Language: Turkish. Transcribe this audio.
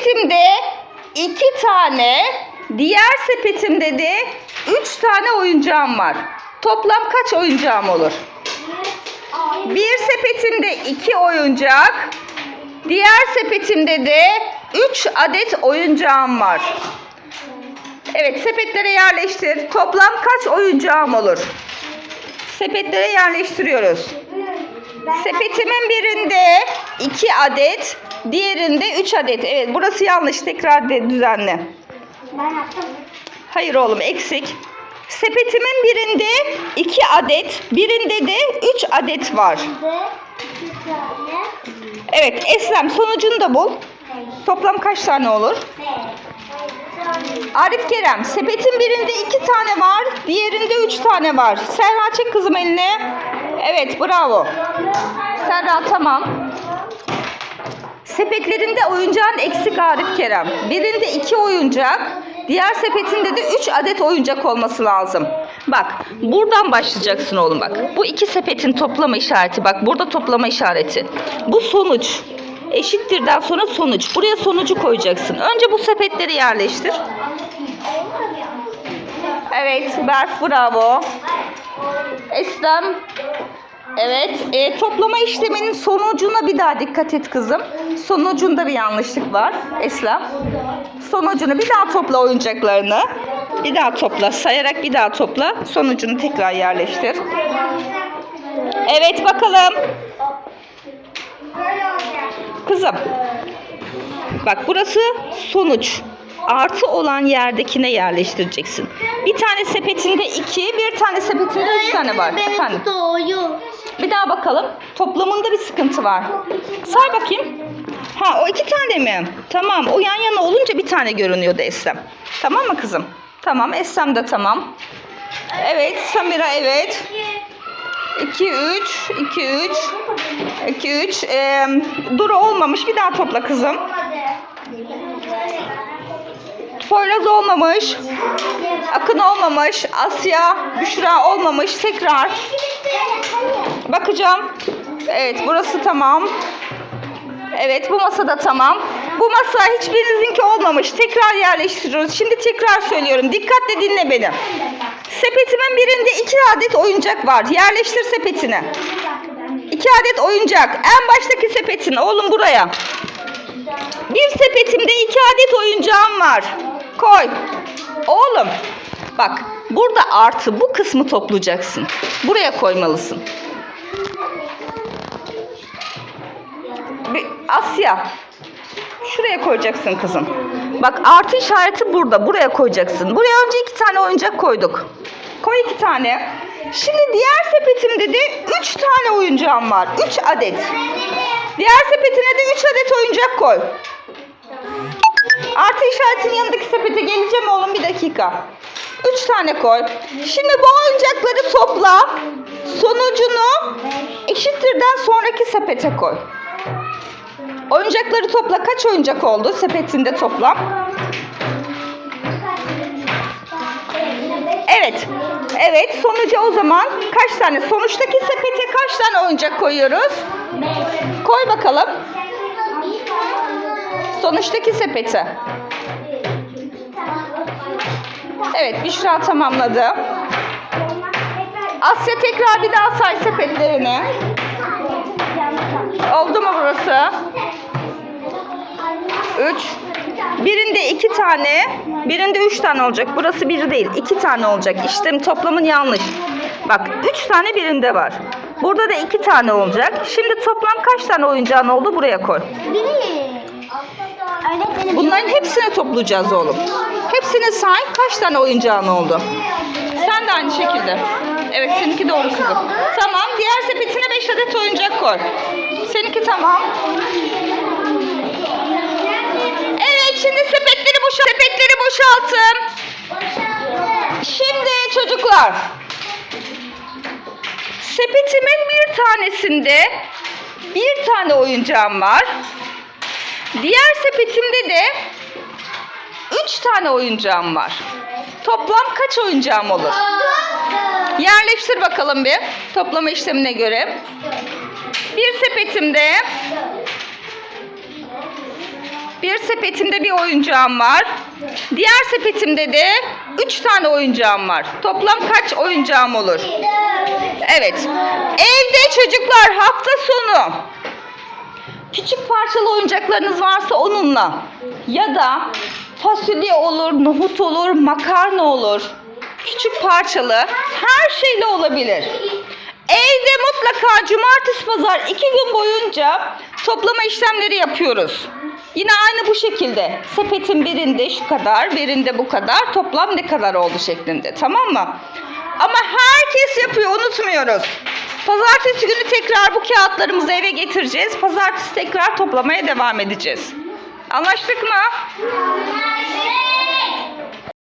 Sepetimde iki tane, diğer sepetimde de üç tane oyuncağım var. Toplam kaç oyuncağım olur? Bir sepetimde iki oyuncak, diğer sepetimde de üç adet oyuncağım var. Evet, sepetlere yerleştir. Toplam kaç oyuncağım olur? Sepetlere yerleştiriyoruz. Sepetimin birinde iki adet, diğerinde üç adet. Evet, burası yanlış. Tekrar de düzenle. Ben yaptım. Hayır oğlum, eksik. Sepetimin birinde iki adet, birinde de üç adet var. Evet, Eslem sonucunu da bul. Toplam kaç tane olur? Arif Kerem, sepetin birinde iki tane var, diğerinde üç tane var. Serra çek kızım eline. Evet, bravo. Serra tamam. Sepetlerinde oyuncağın eksik Arif Kerem. Birinde iki oyuncak, diğer sepetinde de üç adet oyuncak olması lazım. Bak, buradan başlayacaksın oğlum bak. Bu iki sepetin toplama işareti. Bak, burada toplama işareti. Bu sonuç. Eşittirden sonra sonuç. Buraya sonucu koyacaksın. Önce bu sepetleri yerleştir. Evet, Berf bravo. Eslem. Evet, e, toplama işleminin sonucuna bir daha dikkat et kızım. Sonucunda bir yanlışlık var Eslem. Sonucunu bir daha topla oyuncaklarını. Bir daha topla, sayarak bir daha topla. Sonucunu tekrar yerleştir. Evet bakalım. Kızım. Bak burası sonuç. Artı olan yerdekine yerleştireceksin. Bir tane sepetinde iki, bir tane sepetinde üç tane var. Efendim. Bir daha bakalım. Toplamında bir sıkıntı var. Say bakayım. Ha o iki tane mi? Tamam. O yan yana olunca bir tane görünüyordu Eslem. Tamam mı kızım? Tamam. Eslem de tamam. Evet. Samira evet. 2 3 2 3 2 3 ee, Duru olmamış. Bir daha topla kızım. Poyraz olmamış. Akın olmamış. Asya, Büşra olmamış. Tekrar. Bakacağım. Evet burası tamam. Evet bu masada tamam. Bu masa hiçbirinizinki olmamış. Tekrar yerleştiriyoruz. Şimdi tekrar söylüyorum. Dikkatle dinle beni. Sepetimin birinde iki adet oyuncak var. Yerleştir sepetini. İki adet oyuncak. En baştaki sepetin oğlum buraya. Bir sepetimde iki adet oyuncağım var. Koy. Oğlum bak burada artı bu kısmı toplayacaksın. Buraya koymalısın. Bir, Asya. Şuraya koyacaksın kızım. Bak artı işareti burada. Buraya koyacaksın. Buraya önce iki tane oyuncak koyduk. Koy iki tane. Şimdi diğer sepetimde de üç tane oyuncağım var. Üç adet. Diğer sepetine de üç adet oyuncak koy. Artı işaretin yanındaki sepete geleceğim oğlum bir dakika. Üç tane koy. Şimdi bu oyuncakları topla. Sonucunu eşittirden sonraki sepete koy. Oyuncakları topla. Kaç oyuncak oldu sepetinde toplam? Evet. Evet sonuca o zaman kaç tane? Sonuçtaki sepete kaç tane oyuncak koyuyoruz? Koy bakalım. Sonuçtaki sepete. Evet Büşra tamamladı. Asya tekrar bir daha say sepetlerini. Oldu mu burası? 3. Birinde iki tane, birinde üç tane olacak. Burası bir değil, iki tane olacak. İşlem toplamın yanlış. Bak, üç tane birinde var. Burada da iki tane olacak. Şimdi toplam kaç tane oyuncağın oldu? Buraya koy. Öğretmenim. Bunların hepsini toplayacağız oğlum. Hepsini say. Kaç tane oyuncağın oldu? Sen de aynı şekilde. Evet, seninki doğru kızım. Tamam, diğer sepetine 5 adet oyuncak koy. Seninki tamam. Evet, şimdi sepetleri boşalt. Sepetleri boşaltın. Şimdi çocuklar. Sepetimin bir tanesinde bir tane oyuncağım var. Diğer sepetimde de üç tane oyuncağım var. Toplam kaç oyuncağım olur? Yerleştir bakalım bir toplama işlemine göre. Bir sepetimde Bir sepetimde bir oyuncağım var. Diğer sepetimde de 3 tane oyuncağım var. Toplam kaç oyuncağım olur? Evet. Evde çocuklar hafta sonu küçük parçalı oyuncaklarınız varsa onunla ya da fasulye olur, nohut olur, makarna olur. Küçük parçalı her şeyle olabilir. Evde mutlaka cumartesi pazar iki gün boyunca toplama işlemleri yapıyoruz. Yine aynı bu şekilde. Sepetin birinde şu kadar, birinde bu kadar. Toplam ne kadar oldu şeklinde. Tamam mı? Ama herkes yapıyor unutmuyoruz. Pazartesi günü tekrar bu kağıtlarımızı eve getireceğiz. Pazartesi tekrar toplamaya devam edeceğiz. Anlaştık mı?